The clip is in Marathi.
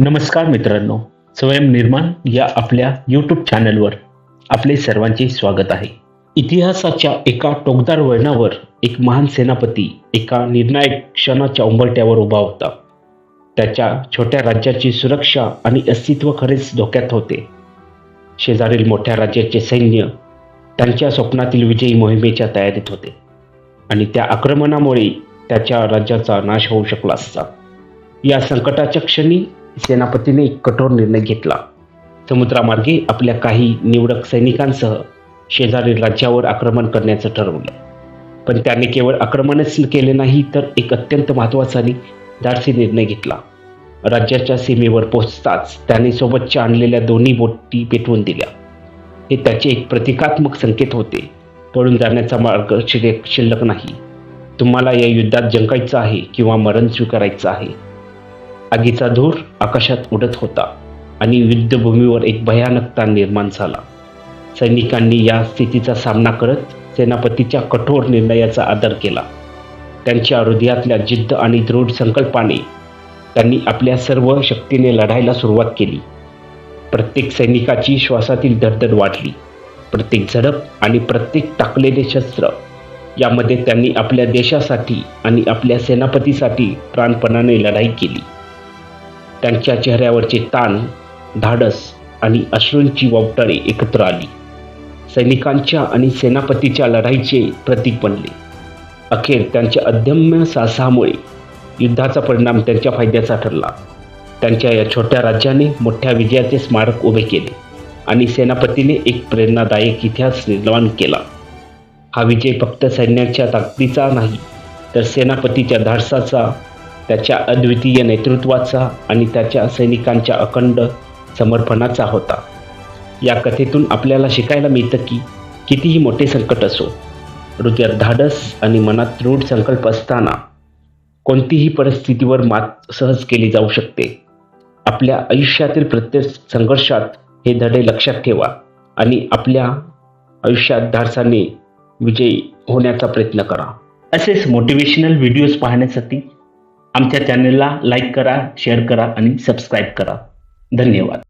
नमस्कार मित्रांनो स्वयं निर्माण या आपल्या यूट्यूब चॅनलवर आपले सर्वांचे स्वागत आहे. इतिहासाच्या एका टोकदार वळणावर एक महान सेनापती एका निर्णायक क्षणाच्या उंबरट्यावर उभा होता. त्याच्या छोट्या राज्याची सुरक्षा आणि अस्तित्व खरेच धोक्यात होते. शेजारील मोठ्या राज्याचे सैन्य त्यांच्या स्वप्नातील विजयी मोहिमेच्या तयारीत होते आणि त्या आक्रमणामुळे त्याच्या राज्याचा नाश होऊ शकला असता. या संकटाच्या क्षणी सेनापतीने एक कठोर निर्णय घेतला. समुद्रामार्गे आपल्या काही निवडक सैनिकांसह शेजारील राज्यावर आक्रमण करण्याचं ठरवलं. पण त्याने केवळ आक्रमणच केले नाही तर एक अत्यंत महत्त्वाचा आणि धाडसी निर्णय घेतला. राज्याच्या सीमेवर पोहोचताच त्याने सोबतच्या आणलेल्या दोन्ही बोटी पेटवून दिल्या. हे त्याचे एक प्रतिकात्मक संकेत होते. पळून जाण्याचा मार्ग शिल्लक शिल्लक नाही. तुम्हाला या युद्धात जंकायचं आहे किंवा मरण स्वीकारायचं आहे. आगीचा धूर आकाशात उडत होता आणि युद्धभूमीवर एक भयानक ताण निर्माण झाला. सैनिकांनी या स्थितीचा सामना करत सेनापतीच्या कठोर निर्णयाचा आदर केला. त्यांच्या हृदयातल्या जिद्द आणि दृढ संकल्पाने त्यांनी आपल्या सर्व शक्तीने लढायला सुरुवात केली. प्रत्येक सैनिकाची श्वासातील धडधड वाढली. प्रत्येक झडप आणि प्रत्येक टाकलेले शस्त्र यामध्ये त्यांनी आपल्या देशासाठी आणि आपल्या सेनापतीसाठी प्राणपणाने लढाई केली. त्यांच्या चेहऱ्यावरचे ताण धाडस आणि अश्रूंची वावटाळे एकत्र आली. सैनिकांच्या आणि सेनापतीच्या लढाईचे प्रतीक बनले. अखेर त्यांच्या अध्यम्य साहसामुळे युद्धाचा परिणाम त्यांच्या फायद्याचा ठरला. त्यांच्या या छोट्या राज्याने मोठ्या विजयाचे स्मारक उभे केले आणि सेनापतीने एक प्रेरणादायक इतिहास निर्माण केला. हा विजय फक्त सैन्याच्या ताकदीचा नाही तर सेनापतीच्या धाडसाचा त्याच्या अद्वितीय नेतृत्वाचा आणि त्याच्या सैनिकांच्या अखंड समर्पणाचा होता. या कथेतून आपल्याला शिकायला मिळतं की कितीही मोठे संकट असो हृदयात धाडस आणि मनात दृढ संकल्प असताना कोणतीही परिस्थितीवर मात सहज केली जाऊ शकते. आपल्या आयुष्यातील प्रत्येक संघर्षात हे धडे लक्षात ठेवा आणि आपल्या आयुष्यात धाडसाने विजयी होण्याचा प्रयत्न करा. असेच मोटिवेशनल व्हिडिओज पाहण्यासाठी आमच्या चॅनलला लाईक करा शेअर करा आणि सबस्क्राईब करा. धन्यवाद.